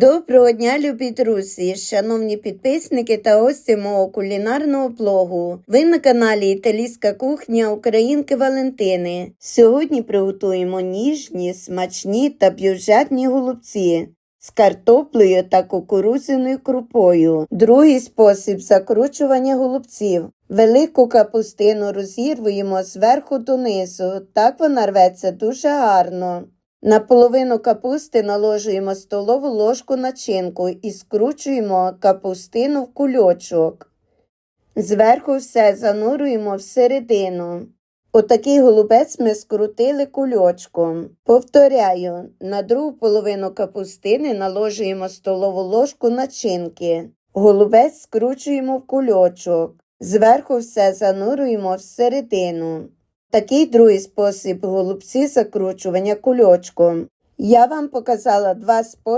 Доброго дня, любі друзі, шановні підписники та гості мого кулінарного блогу. Ви на каналі Італійська кухня Українки Валентини. Сьогодні приготуємо ніжні, смачні та бюджетні голубці. З картоплею та кукурудзяною крупою. Другий спосіб закручування голубців. Велику капустину розірвуємо зверху донизу. Так вона рветься дуже гарно. На половину капусти наложуємо столову ложку начинку і скручуємо капустину в кульочок. Зверху все занурюємо всередину. Отакий голубець ми скрутили кульочком. Повторяю, на другу половину капустини наложуємо столову ложку начинки. Голубець скручуємо в кульочок. Зверху все занурюємо всередину. Такий другий спосіб голубці закручування кульочком. Я вам показала два способи.